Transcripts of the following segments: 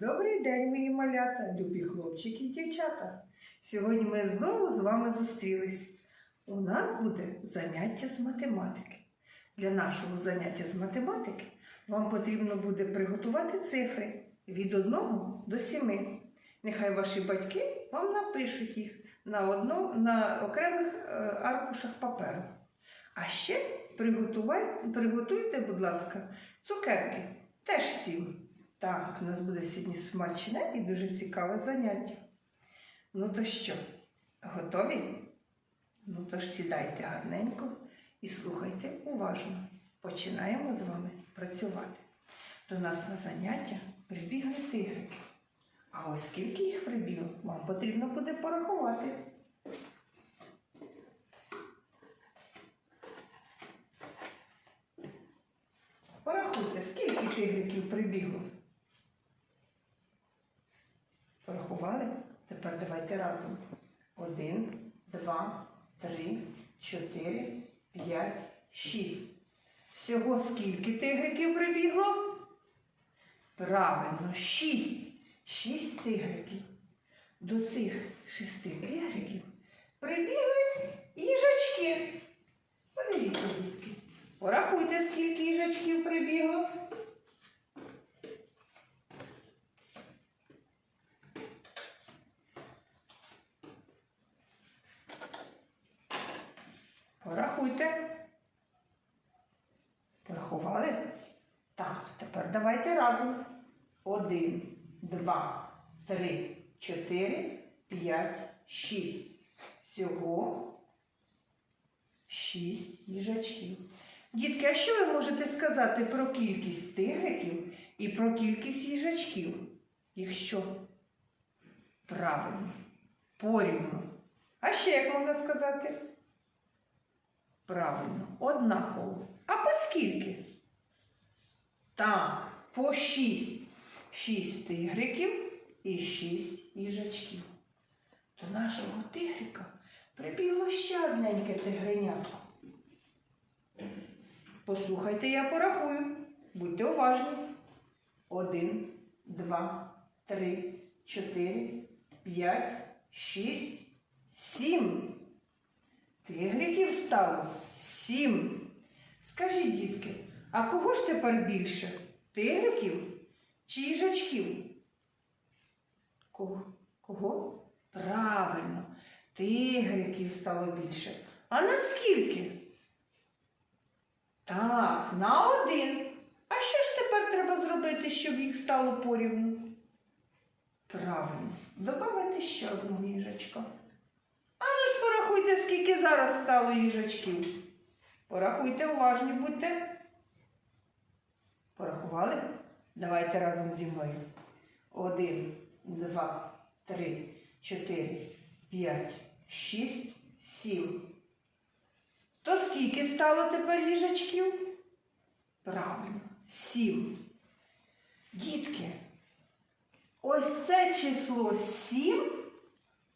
Добрий день, мої малята, любі хлопчики і дівчата. Сьогодні ми знову з вами зустрілись. У нас буде заняття з математики. Для нашого заняття з математики вам потрібно буде приготувати цифри від 1 до 7. Нехай ваші батьки вам напишуть їх на, одно, на окремих е, аркушах паперу. А ще приготуйте, будь ласка, цукерки. Теж сім. Так, у нас буде сьогодні смачне і дуже цікаве заняття. Ну то що, готові? Ну то ж сідайте гарненько і слухайте уважно. Починаємо з вами працювати. До нас на заняття прибігли тигрики. А ось скільки їх прибігло, вам потрібно буде порахувати. Порахуйте, скільки тигриків прибігло. Шість. Всього скільки тигриків прибігло? Правильно, 6. 6 тигриків. До цих шести тигриків прибігли їжачки. Подивіться, дітки. Порахуйте, скільки їжачків прибігло. Разом. Один, два, три, чотири, п'ять, шість. Всього шість їжачків. Дітки, а що ви можете сказати про кількість тигриків і про кількість їжачків? Їх що? Правильно, порівну. А ще як можна сказати? Правильно, однаково. А по скільки? Так, по шість. Шість тигриків і шість їжачків. До нашого тигрика прибігло ще одненьке тигренятко. Послухайте, я порахую. Будьте уважні. Один, два, три, чотири, п'ять, шість, сім. Тигриків стало сім. Скажіть, дітки, а кого ж тепер більше? Тигриків чи їжачків? Кого? Кого? Правильно, тигриків стало більше. А наскільки? Так, на один. А що ж тепер треба зробити, щоб їх стало порівну? Правильно, добавити ще одного їжачка. А ну ж порахуйте, скільки зараз стало їжачків. Порахуйте, уважні будьте. Порахували? Давайте разом зі мною. Один, два, три, чотири, п'ять, шість, сім. То скільки стало тепер їжачків? Правильно, сім. Дітки, ось це число сім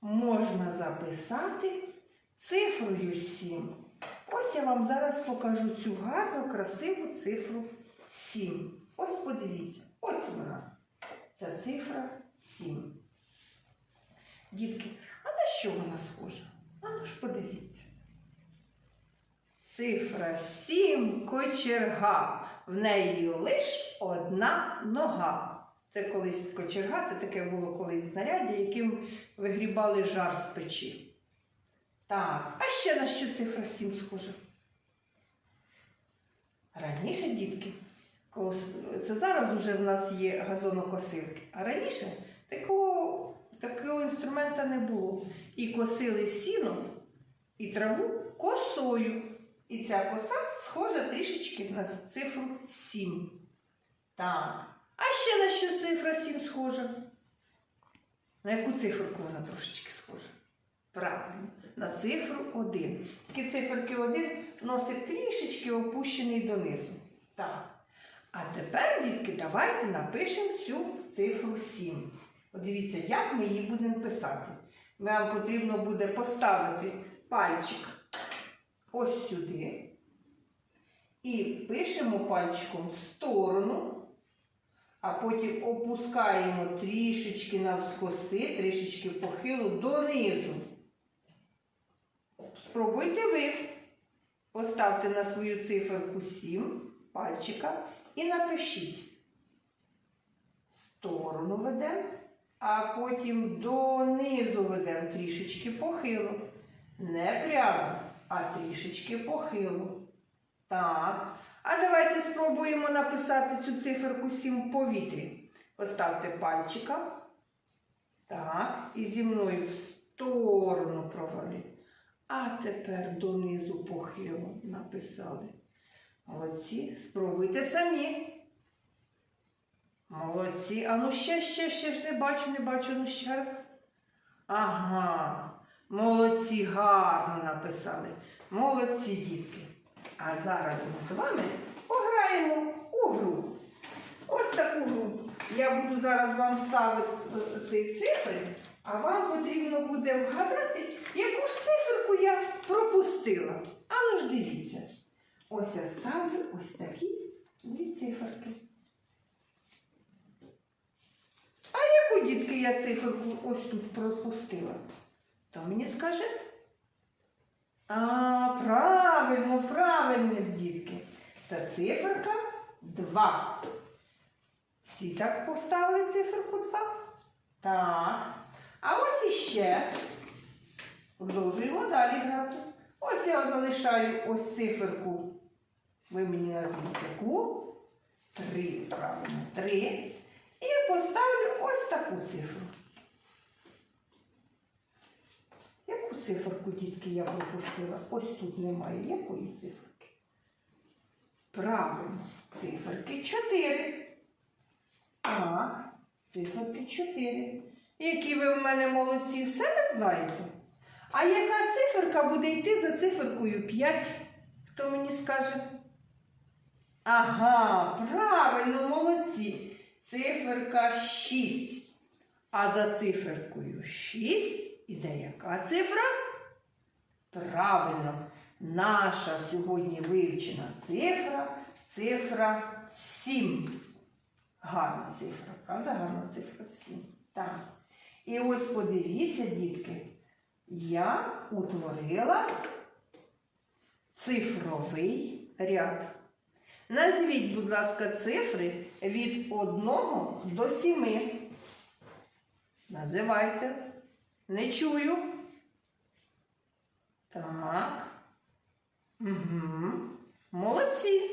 можна записати цифрою 7. Ось я вам зараз покажу цю гарну, красиву цифру 7. Ось подивіться, ось вона. Ця цифра 7. Дітки, а на що вона схожа? А ну ж подивіться. Цифра 7 кочерга. В неї лиш одна нога. Це колись кочерга, це таке було колись знаряддя, яким вигрібали жар з печі. Так, а ще на що цифра 7 схожа? Раніше, дітки, це зараз вже в нас є газонокосилки, а раніше такого, такого інструмента не було. І косили сіном і траву косою. І ця коса схожа трішечки на цифру 7. Так. А ще на що цифра 7 схожа? На яку циферку вона трошечки схожа? Правильно, на цифру 1. Тільки циферки 1 носить трішечки опущений донизу. Так. А тепер, дітки, давайте напишемо цю цифру 7. Подивіться, як ми її будемо писати. Вам потрібно буде поставити пальчик ось сюди. І пишемо пальчиком в сторону а потім опускаємо трішечки навскоси, трішечки похилу донизу. Спробуйте ви. Поставте на свою циферку 7 пальчика і напишіть. Сторону ведемо, а потім донизу ведемо трішечки похилу. Не прямо, а трішечки похилу. Так. А давайте спробуємо написати цю циферку 7 в повітрі. Поставте пальчика. Так. І зі мною в сторону проваліть. А тепер донизу похилу написали. Молодці. Спробуйте самі. Молодці. А ну ще, ще, ще ж не бачу, не бачу, ну ще раз. Ага. Молодці, гарно написали. Молодці, дітки. А зараз ми з вами пограємо у гру. Ось таку гру. Я буду зараз вам ставити цифри, а вам потрібно буде вгадати, яку ж циферку я пропустила. А ну ж дивіться. Ось я ставлю ось такі дві циферки. А яку дітки я циферку ось тут пропустила? То мені скаже? А, правильно, правильно, дітки. Це циферка 2. Всі так поставили циферку 2? Так. А ось іще. Продовжуємо далі грати. Я залишаю ось циферку. Ви мені назвіть яку? Три, правильно, три. І поставлю ось таку цифру. Яку циферку, дітки, я пропустила? Ось тут немає. Якої циферки? Правильно, циферки 4. Так, циферки 4. Які ви в мене молодці, все ви знаєте. А яка циферка буде йти за циферкою 5? Хто мені скаже? Ага, правильно, молодці. Циферка 6. А за циферкою 6 іде яка цифра? Правильно, наша сьогодні вивчена цифра цифра 7. Гарна цифра, правда? Гарна цифра 7. Так. І ось подивіться, дітки, я утворила цифровий ряд. Назвіть, будь ласка, цифри від 1 до 7. Називайте. Не чую. Так. Угу. Молодці.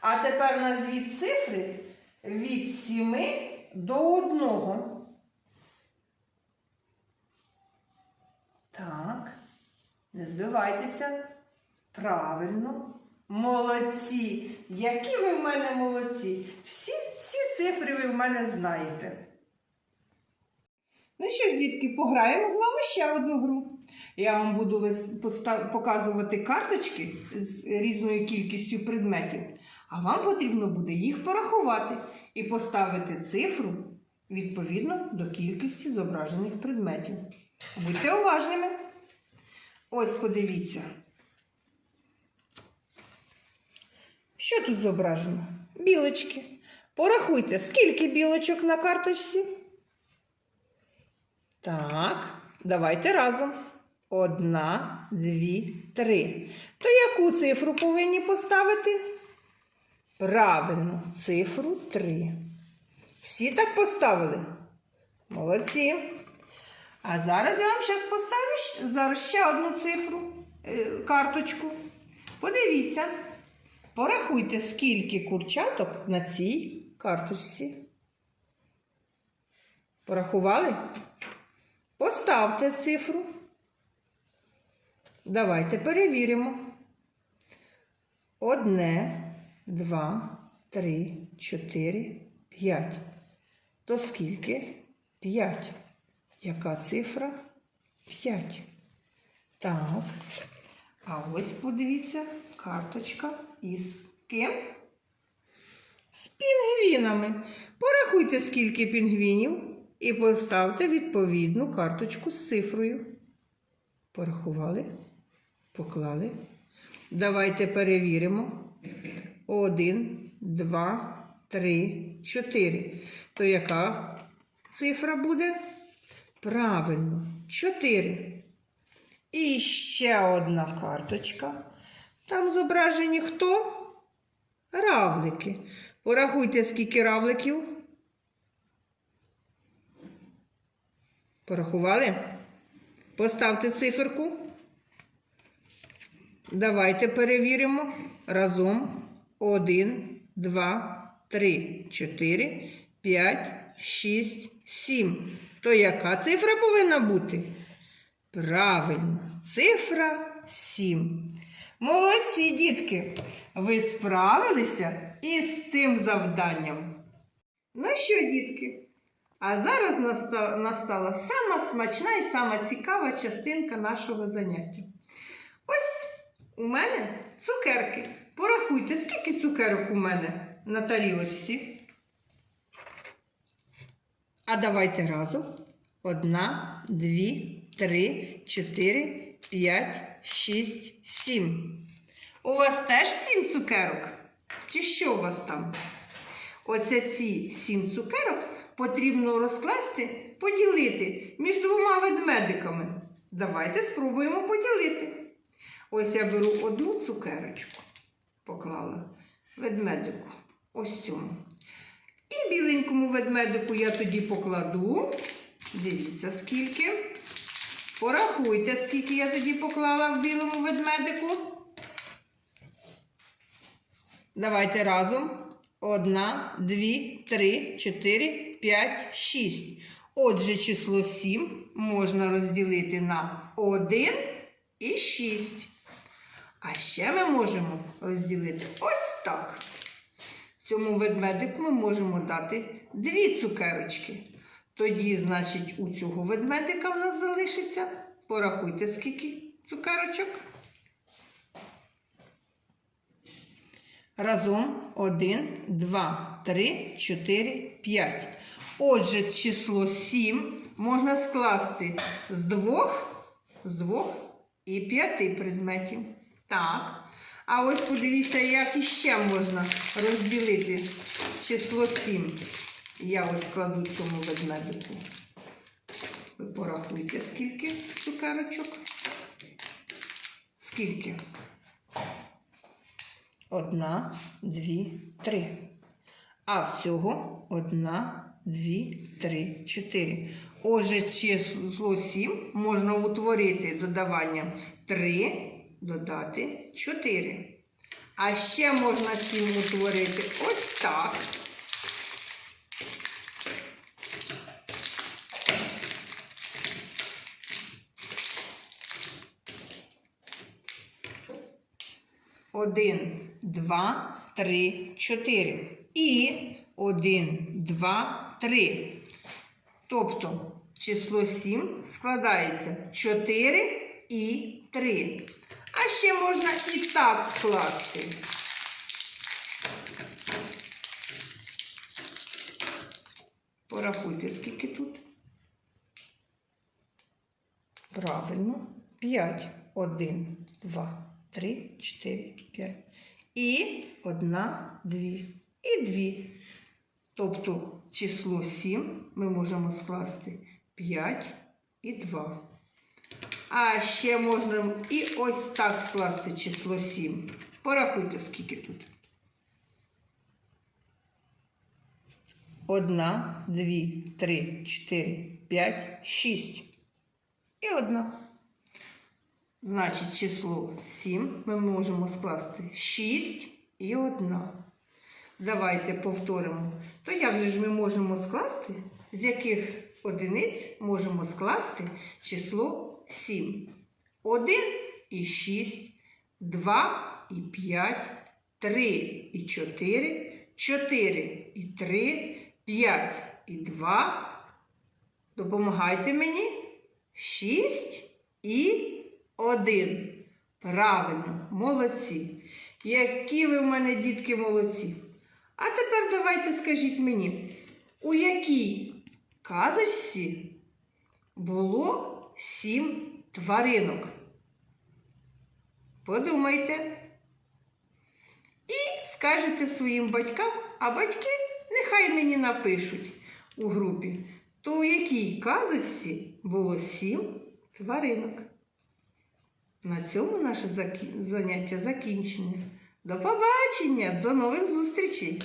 А тепер назвіть цифри від 7 до 1. Так. Не збивайтеся. Правильно. Молодці. Які ви в мене молодці. Всі, всі цифри ви в мене знаєте. Ну що ж, дітки, пограємо з вами ще одну гру. Я вам буду показувати карточки з різною кількістю предметів, а вам потрібно буде їх порахувати і поставити цифру відповідно до кількості зображених предметів. Будьте уважними. Ось подивіться. Що тут зображено? Білочки. Порахуйте, скільки білочок на карточці? Так, давайте разом. Одна, дві, три. То яку цифру повинні поставити? Правильно, цифру три. Всі так поставили? Молодці. А зараз я вам зараз поставлю зараз ще одну цифру, е, карточку. Подивіться. Порахуйте, скільки курчаток на цій карточці. Порахували? Поставте цифру. Давайте перевіримо. Одне, два, три, чотири, п'ять. То скільки? П'ять. Яка цифра? П'ять. Так. А ось подивіться, карточка із ким? З пінгвінами. Порахуйте, скільки пінгвінів, і поставте відповідну карточку з цифрою. Порахували, поклали. Давайте перевіримо. Один, два, три, чотири. То яка цифра буде? Правильно, чотири. І ще одна карточка. Там зображені хто? Равлики. Порахуйте, скільки равликів. Порахували? Поставте циферку. Давайте перевіримо разом. Один, два, три, чотири, п'ять, шість, сім. То яка цифра повинна бути? Правильно, цифра сім. Молодці, дітки! Ви справилися із цим завданням. Ну що, дітки? А зараз настала сама смачна і сама цікава частинка нашого заняття. Ось у мене цукерки. Порахуйте, скільки цукерок у мене на тарілочці. А давайте разом. Одна, дві, три, чотири, п'ять, шість, сім. У вас теж сім цукерок? Чи що у вас там? Оце ці сім цукерок потрібно розкласти, поділити між двома ведмедиками. Давайте спробуємо поділити. Ось я беру одну цукерочку, поклала ведмедику. Ось цьому. І біленькому ведмедику я тоді покладу. Дивіться, скільки. Порахуйте, скільки я тоді поклала в білому ведмедику. Давайте разом. Одна, дві, три, чотири, п'ять, шість. Отже, число 7 можна розділити на 1 і 6. А ще ми можемо розділити ось так. Цьому ведмедику ми можемо дати дві цукерочки. Тоді, значить, у цього ведмедика в нас залишиться. Порахуйте, скільки цукерочок. Разом 1, 2, 3, 4, 5. Отже, число 7 можна скласти з двох, з двох і п'яти предметів. Так. А ось подивіться, як іще можна розділити число 7. Я ось кладу цьому ведмедику. Ви порахуйте, скільки цукерочок. Скільки? Одна, дві, три. А всього одна, дві, три, чотири. Отже, число 7 можна утворити додаванням 3 додати 4. А ще можна 7 утворити ось так. Один, два, три, чотири. І один, два, три. Тобто число 7 складається 4 і 3. Ще можна і так скласти. Порахуйте, скільки тут. Правильно. 5. 1, 2, 3, 4, 5. І одна, дві. І дві. Тобто число 7 ми можемо скласти 5 і 2. А ще можна і ось так скласти число 7. Порахуйте, скільки тут. Одна, дві, три, чотири, п'ять, шість. І одна. Значить, число 7 ми можемо скласти 6 і 1. Давайте повторимо. То як же ж ми можемо скласти, з яких одиниць можемо скласти число 7? 1 і 6, 2 і 5, 3 і 4, 4 і 3, 5 і 2. Допомагайте мені. 6 і 1. Правильно, молодці. Які ви в мене, дітки, молодці. А тепер давайте скажіть мені, у якій казочці було сім тваринок? Подумайте. І скажете своїм батькам, а батьки нехай мені напишуть у групі, то у якій казочці було сім тваринок. На цьому наше заняття закінчене. До побачення, до нових зустрічей!